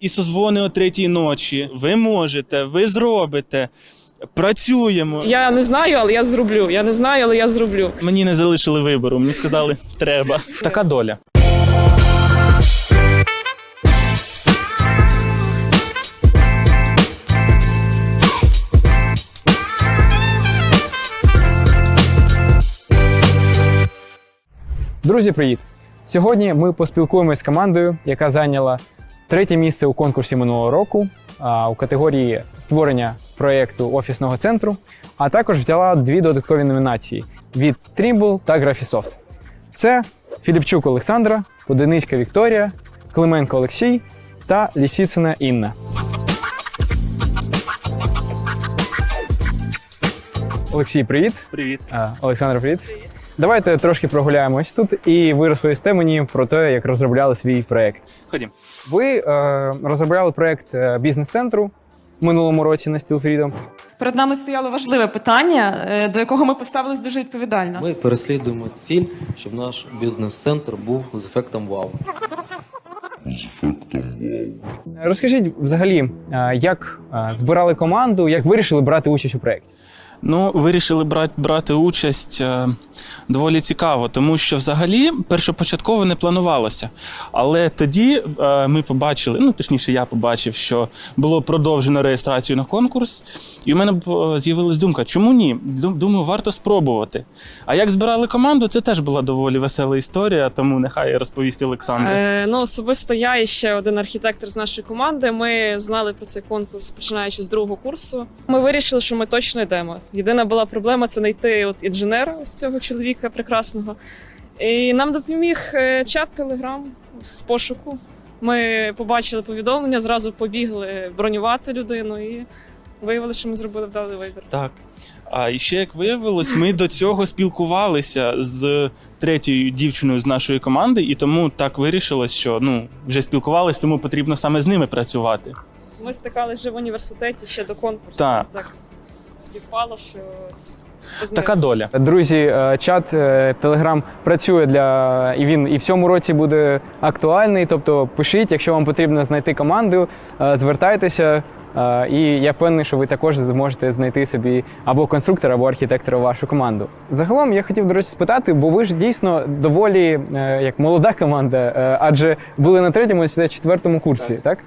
І созвони о третій ночі. Ви можете, ви зробите. Працюємо. Я не знаю, але я зроблю. Я не знаю, але я зроблю. Мені не залишили вибору. Мені сказали, треба. Така доля. Друзі, привіт! Сьогодні ми поспілкуємося з командою, яка зайняла третє місце у конкурсі минулого року а, у категорії створення проєкту офісного центру, а також взяла дві додаткові номінації від Trimble та Graphisoft. Це Філіпчук Олександра, Одиницька Вікторія, Клименко Олексій та Лісіцина Інна. Олексій, привіт! Привіт. А, Олександр, привіт. Давайте трошки прогуляємось тут, і ви розповісте мені про те, як розробляли свій проект. Ходім. Ви е, розробляли проект е, бізнес-центру в минулому році на Steel Freedom. Перед нами стояло важливе питання, е, до якого ми поставились дуже відповідально. Ми переслідуємо ціль, щоб наш бізнес-центр був з ефектом вау. Розкажіть взагалі, е, як збирали команду, як вирішили брати участь у проєкті? Ну, вирішили брати, брати участь е, доволі цікаво, тому що взагалі першопочатково не планувалося. Але тоді е, ми побачили, ну точніше, я побачив, що було продовжено реєстрацію на конкурс, і в мене е, з'явилась думка, чому ні? Думаю, варто спробувати. А як збирали команду, це теж була доволі весела історія, тому нехай розповість Олександр. Е, ну, особисто я і ще один архітектор з нашої команди. Ми знали про цей конкурс починаючи з другого курсу. Ми вирішили, що ми точно йдемо. Єдина була проблема це знайти от інженера з цього чоловіка прекрасного. І нам допоміг е, чат Телеграм з пошуку. Ми побачили повідомлення, зразу побігли бронювати людину і виявили, що ми зробили вдалий вибір. Так. А і ще як виявилось, ми до цього спілкувалися з третьою дівчиною з нашої команди, і тому так вирішилось, що ну вже спілкувалися, тому потрібно саме з ними працювати. Ми стикалися вже в університеті ще до конкурсу. Так. так співпало, що Така доля. Друзі, е, чат Telegram працює для і він і в цьому році буде актуальний. Тобто пишіть, якщо вам потрібно знайти команду, е, звертайтеся. Е, І я впевнений, що ви також зможете знайти собі або конструктора, або архітектора в вашу команду. Загалом я хотів, до речі, спитати, бо ви ж дійсно доволі як молода команда, адже були на третьому і четвертому курсі, так?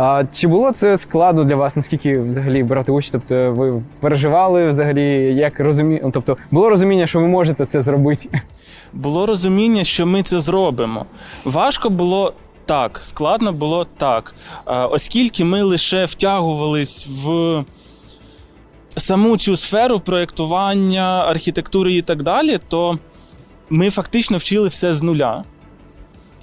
А чи було це складно для вас? Наскільки взагалі брати участь? Тобто ви переживали взагалі, як розумі... ну, Тобто було розуміння, що ви можете це зробити? Було розуміння, що ми це зробимо. Важко було. Так, складно було так. Оскільки ми лише втягувались в саму цю сферу проєктування, архітектури і так далі, то ми фактично вчили все з нуля.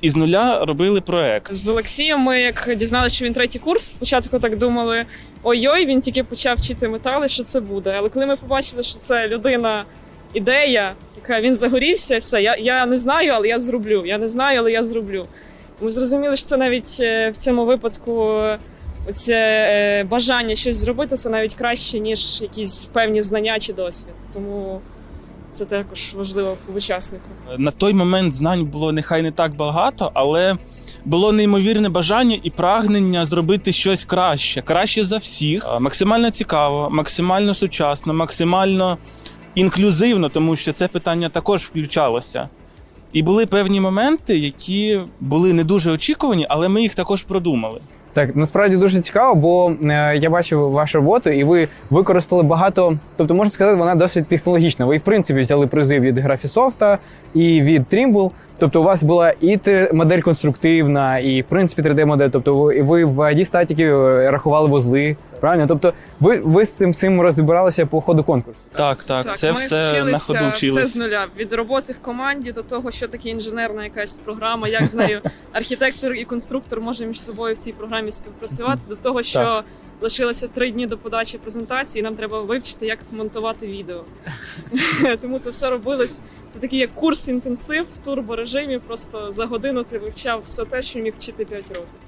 І з нуля робили проєкт. З Олексієм ми як дізналися, що він третій курс. Спочатку так думали: ой-ой, він тільки почав вчити метали, що це буде. Але коли ми побачили, що це людина, ідея, яка він загорівся, все, я, я не знаю, але я зроблю. Я не знаю, але я зроблю. Ми зрозуміли, що це навіть е, в цьому випадку оце е, бажання щось зробити, це навіть краще, ніж якісь певні знання чи досвід. Тому це також важливо учаснику. На той момент знань було нехай не так багато, але було неймовірне бажання і прагнення зробити щось краще, краще за всіх, максимально цікаво, максимально сучасно, максимально інклюзивно, тому що це питання також включалося. І були певні моменти, які були не дуже очікувані, але ми їх також продумали. Так, насправді дуже цікаво, бо е, я бачив вашу роботу, і ви використали багато. Тобто, можна сказати, вона досить технологічна. Ви, в принципі, взяли призи від Graphisoft і від Trimble. Тобто, у вас була і модель конструктивна, і в принципі 3D-модель. Тобто, ви, в ID статіки рахували вузли. Правильно? Тобто, ви, ви з цим цим розбиралися по ходу конкурсу. Так, так, це ми все на вчилися Все з нуля. Від роботи в команді до того, що таке інженерна якась програма, як з нею архітектор і конструктор може між собою в цій програмі співпрацювати, до того, що Так. лишилося три дні до подачі презентації, і нам треба вивчити, як монтувати відео. Тому це все робилось. Це такий як курс інтенсив в турборежимі. Просто за годину ти вивчав все те, що міг вчити 5 років.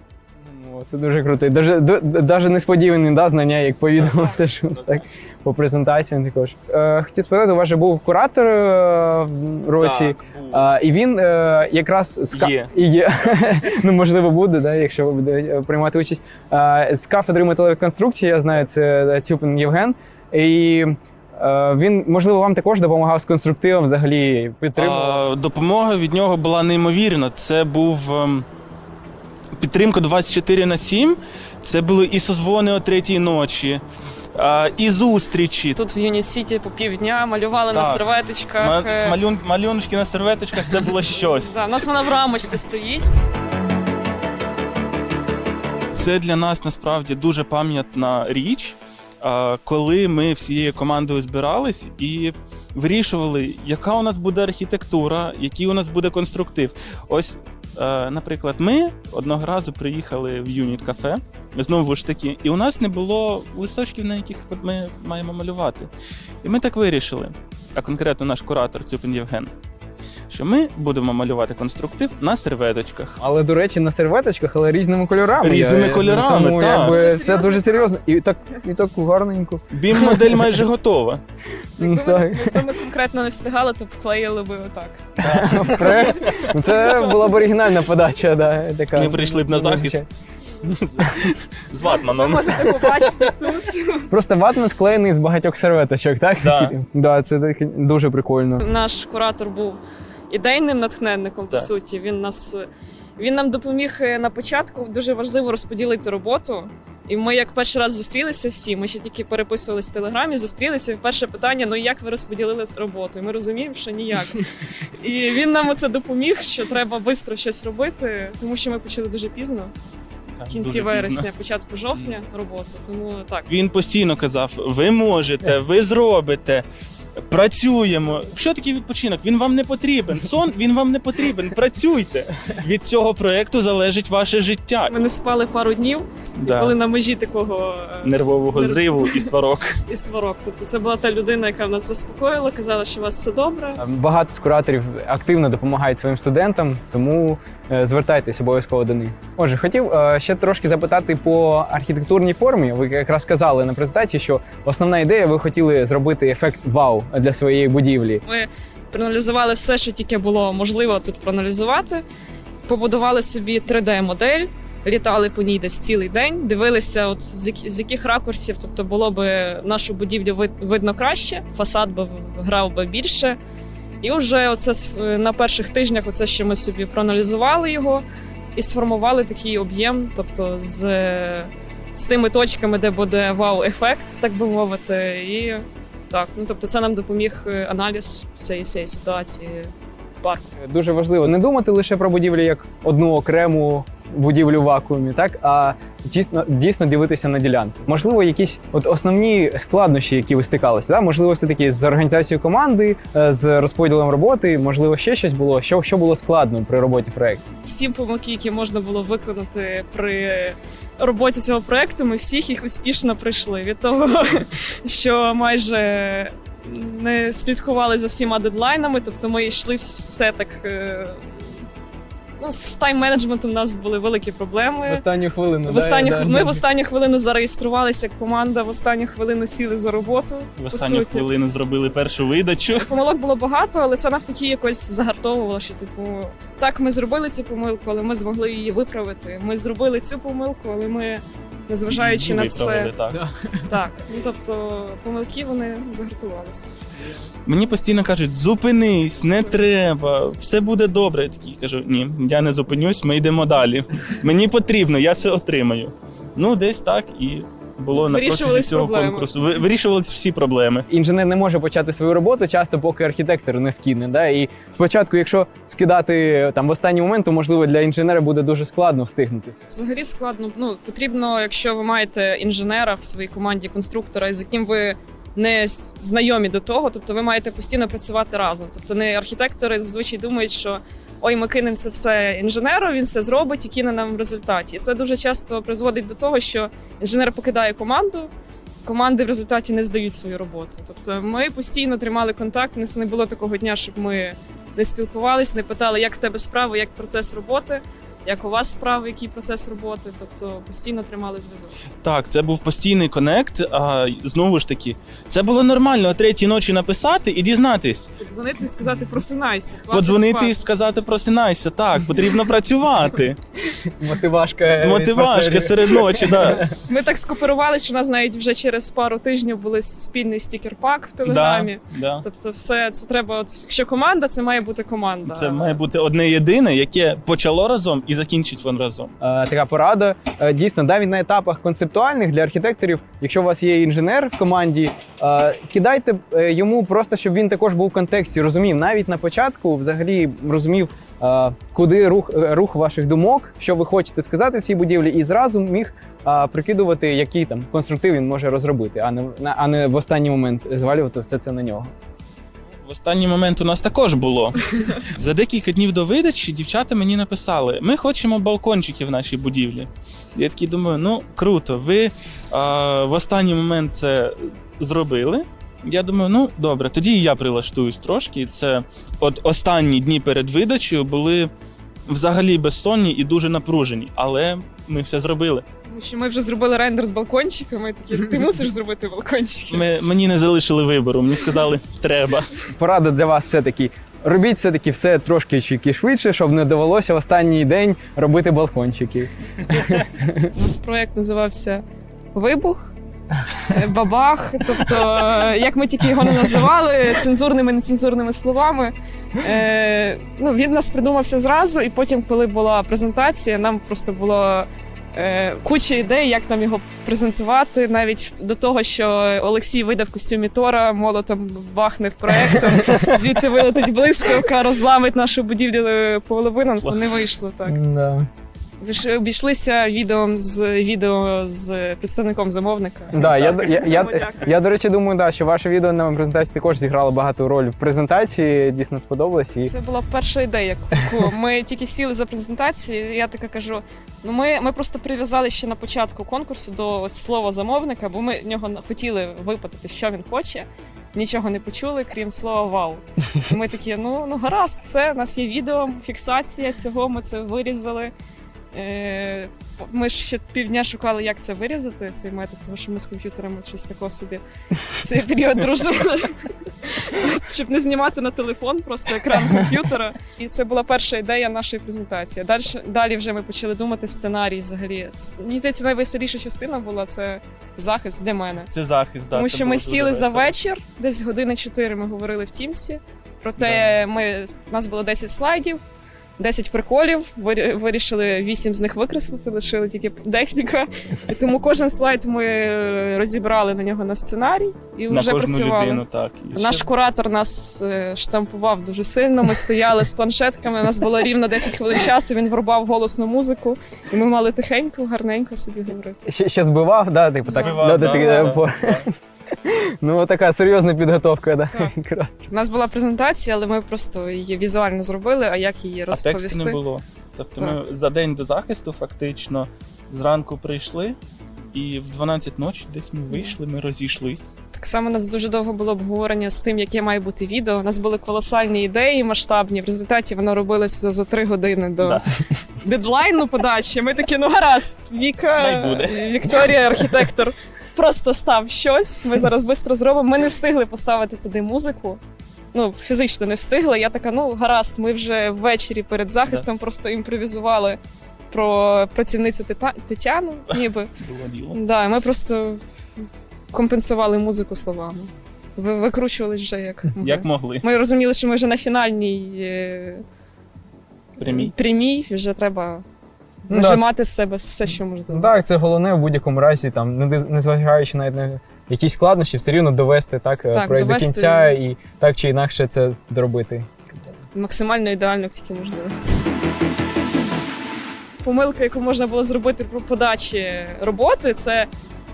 Ну, О, це дуже круто. Даже, д- д- даже несподівані да, знання, як по відео, теж так, по презентаціям також. Е, хотів спитати, у вас же був куратор е, в році. Так, був. І він е, якраз з Є. І є. ну, можливо, буде, да, якщо ви будете приймати участь. А, з кафедри металевої конструкції, я знаю, це Цюпин Євген. І е, він, можливо, вам також допомагав з конструктивом, взагалі підтримував. А, допомога від нього була неймовірна. Це був ем, підтримка 24 на 7. Це були і созвони о третій ночі, а, і зустрічі. Тут в Юніт Сіті по півдня малювали на Так. серветочках. Ма- е, малюн, малюночки на серветочках це було щось. да, У нас вона в рамочці стоїть. Це для нас насправді дуже пам'ятна річ, а, коли ми всією командою збирались і вирішували, яка у нас буде архітектура, який у нас буде конструктив. Ось, наприклад, ми одного разу приїхали в Юніт кафе. Знову ж таки, і у нас не було листочків, на яких ми маємо малювати. І ми так вирішили, а конкретно наш куратор Цюпин Євген, що ми будемо малювати конструктив на серветочках. Але, до речі, на серветочках, але різними кольорами. Різними кольорами, тому, так. Якби, Дуже це серйозно? дуже серйозно. І так, і так гарненько. Бім-модель майже готова. Ну, Якби так. ми, якби ми конкретно не встигали, то вклеїли би отак. Ну, Це була б оригінальна подача, да, така. Ми прийшли б на захист з ватманом. Можете побачити тут. Просто ватман склеєний з багатьох серветочок, так? Да. да, це таке дуже прикольно. Наш куратор був ідейним натхненником, по Так. суті. Він нас він нам допоміг е, на початку дуже важливо розподілити роботу. І ми як перший раз зустрілися всі. Ми ще тільки переписувалися в телеграмі, зустрілися. І перше питання: ну як ви розподілили роботу? І ми розуміємо, що ніяк. І він нам оце допоміг, що треба швидко щось робити, тому що ми почали дуже пізно, в кінці вересня, початку жовтня роботу. Тому так. Він постійно казав: ви можете, ви зробите. Працюємо. Що таке відпочинок? Він вам не потрібен. Сон він вам не потрібен. Працюйте. Від цього проекту залежить ваше життя. Ми не спали пару днів, Да. коли на межі такого е, Нервового Нерв- зриву і сварок. і сварок. Тобто це була та людина, яка нас заспокоїла, казала, що у вас все добре. Багато з кураторів активно допомагають своїм студентам, тому е, звертайтесь обов'язково до них. Отже, хотів е, ще трошки запитати по архітектурній формі. Ви якраз казали на презентації, що основна ідея ви хотіли зробити ефект вау для своєї будівлі. Ми проаналізували все, що тільки було можливо тут проаналізувати. Побудували собі 3D-модель, літали по ній десь цілий день, дивилися, от з, як- з яких ракурсів, тобто було би нашу будівлю вид- видно краще, фасад би грав би більше. І вже оце на перших тижнях, оце ще ми собі проаналізували його і сформували такий об'єм, тобто з, з тими точками, де буде вау-ефект, так би мовити. І так, ну тобто це нам допоміг е, аналіз всієї всієї ситуації в парку. Дуже важливо не думати лише про будівлю як одну окрему будівлю в вакуумі, так а дійсно дійсно дивитися на ділянку. Можливо, якісь от основні складнощі, які ви стикалися, да? можливо, все таки з організацією команди, е, з розподілом роботи, можливо, ще щось було. Що, що було складно при роботі проекту? Всі помилки, які можна було виконати при роботі цього проекту, ми всіх їх успішно пройшли. Від того, що майже не слідкували за всіма дедлайнами, тобто ми йшли все так. Ну, з тайм-менеджментом у нас були великі проблеми. В останню хвилину. В останню, да, ми да. в останню хвилину зареєструвалися як команда, в останню хвилину сіли за роботу. В останню суті. хвилину зробили першу видачу. Помилок було багато, але це навпаки якось загартовувало, що типу так, ми зробили цю помилку, але ми змогли її виправити. Ми зробили цю помилку, але ми, незважаючи на це, так. так. Ну тобто помилки вони загартувалися. Мені постійно кажуть: зупинись, не треба, все буде добре. Я такий кажу: ні, я не зупинюсь, ми йдемо далі. Мені потрібно, я це отримаю. Ну, десь так і було на протязі цього проблеми. конкурсу. Ви- Вирішувались всі проблеми. Інженер не може почати свою роботу часто, поки архітектор не скине. Да? І спочатку, якщо скидати там в останній момент, то можливо для інженера буде дуже складно встигнутися. Взагалі складно. Ну потрібно, якщо ви маєте інженера в своїй команді, конструктора, з яким ви не знайомі до того, тобто ви маєте постійно працювати разом. Тобто не архітектори зазвичай думають, що ой, ми кинемо це все інженеру, він все зробить і кине нам в результаті. І це дуже часто призводить до того, що інженер покидає команду. Команди в результаті не здають свою роботу. Тобто ми постійно тримали контакт. У нас не було такого дня, щоб ми не спілкувалися, не питали, як в тебе справи, як процес роботи. Як у вас справи, який процес роботи. Тобто постійно тримали зв'язок. Так, це був постійний конект. А знову ж таки, це було нормально о третій ночі написати і дізнатись. Подзвонити і сказати просинайся. Подзвонити і сказати просинайся. Так, потрібно працювати. Мотивашка. Мотивашка серед ночі, да. Ми так скооперувалися, що у нас навіть вже через пару тижнів були спільний стікер-пак в телеграмі. Да, да. Тобто, все це треба. От якщо команда, це має бути команда. Це має бути одне єдине, яке почало разом і закінчить воно разом. Е, така порада. Е, Дійсно, навіть на етапах концептуальних для архітекторів, якщо у вас є інженер в команді, е, кидайте йому просто, щоб він також був в контексті, розумів. Навіть на початку взагалі розумів, куди рух, рух ваших думок, що ви хочете сказати в цій будівлі, і зразу міг прикидувати, який там конструктив він може розробити, а не а не в останній момент звалювати все це на нього. В останній момент у нас також було. За декілька днів до видачі дівчата мені написали: ми хочемо балкончики в нашій будівлі. Я такий думаю, ну круто, ви а, в останній момент це зробили. Я думаю, ну добре, тоді і я прилаштуюсь трошки. Це от останні дні перед видачею були взагалі безсонні і дуже напружені, але ми все зробили. Тому що ми вже зробили рендер з балкончиками. Такі ти мусиш зробити балкончики. Ми, мені не залишили вибору, мені сказали, треба. Порада для вас все-таки. Робіть все-таки все трошки чіки швидше, щоб не довелося в останній день робити балкончики. У нас проект називався Вибух. е, Бабах, тобто, е, як ми тільки його не називали цензурними нецензурними словами. Е, ну, він нас придумався зразу, і потім, коли була презентація, нам просто було е, куча ідей, як нам його презентувати, навіть до того, що Олексій вийде в костюмі Тора, молотом бахне в проектор, звідти вилетить блискавка, розламить нашу будівлю половину. Не вийшло так. Ви ж обійшлися відео з відео з представником замовника. Да, я, Так, я, я, дякую. я, до речі, думаю, да, що ваше відео на презентації також зіграло багато роль в презентації, дійсно сподобалось. І... Це була перша ідея. яку Ми тільки сіли за презентацією. і Я така кажу: ну ми, ми просто прив'язали ще на початку конкурсу до ось слова замовника, бо ми в нього хотіли випитати, що він хоче. Нічого не почули, крім слова вау. І ми такі, ну ну гаразд, все, у нас є відео, фіксація цього, ми це вирізали. Е, Ми ж ще півдня шукали, як це вирізати, цей метод, тому що ми з комп'ютерами щось такого собі цей період дружили. Щоб не знімати на телефон, просто екран комп'ютера. І це була перша ідея нашої презентації. Далі, далі вже ми почали думати сценарій взагалі. Мені здається, найвеселіша частина була це захист для мене. Це захист. да, Тому що ми сіли за вечір, десь години 4 ми говорили в Тімсі. Проте ми, у нас було 10 слайдів, 10 приколів. вирі- Вирішили 8 з них викреслити, лишили тільки декілька. І тому кожен слайд ми е, розібрали на нього на сценарій і на вже кожну працювали. людину, так. І Наш ще- куратор нас е, штампував дуже сильно. Ми стояли з планшетками. У нас було рівно 10 хвилин часу. Він врубав голосну музику, і ми мали тихенько, гарненько собі говорити. Ще, ще збивав, да, типу так. Збивав, да, да, так, да, е, да. Ну, така серйозна підготовка, да. Так. У нас була презентація, але ми просто її візуально зробили. А як її А тексту не було. Тобто Так. ми за день до захисту фактично зранку прийшли, і в 12 ночі десь ми вийшли, ми розійшлись. Так само у нас дуже довго було обговорення з тим, яке має бути відео. У нас були колосальні ідеї масштабні. В результаті воно робилося за, за три години до Да. дедлайну подачі. Ми такі, ну гаразд, Віка, Най буде. Вікторія, архітектор. Просто став щось. Ми зараз швидко зробимо. Ми не встигли поставити туди музику. Ну, фізично не встигли. Я така, ну гаразд, ми вже ввечері перед захистом просто імпровізували про працівницю Тита- Тетяну, ніби. Було діло. Да, ми просто компенсували музику словами. Ви викручувались вже як. могли. Як могли. Ми розуміли, що ми вже на фінальній е, Прямій. прямій вже треба вижимати з себе все, що можливо. Так, це головне в будь-якому разі, там, не незважаючи навіть на якісь складнощі, все рівно довести так, е, Так, проєкт довести. до кінця і так чи інакше це доробити. Максимально ідеально, як тільки можливо. Помилка, яку можна було зробити при подачі роботи, це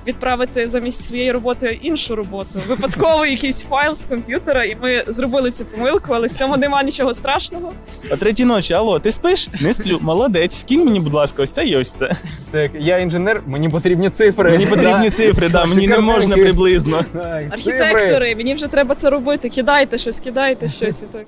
відправити замість своєї роботи іншу роботу. Випадковий якийсь файл з комп'ютера, і ми зробили цю помилку, але в цьому нема нічого страшного. О третій ночі, алло, ти спиш? Не сплю. Молодець. Скинь мені, будь ласка, ось це і ось це. Це як я інженер, мені потрібні цифри. Мені потрібні цифри, да, мені не можна приблизно. Так, цифри. Архітектори, мені вже треба це робити. Кидайте щось, кидайте щось і так.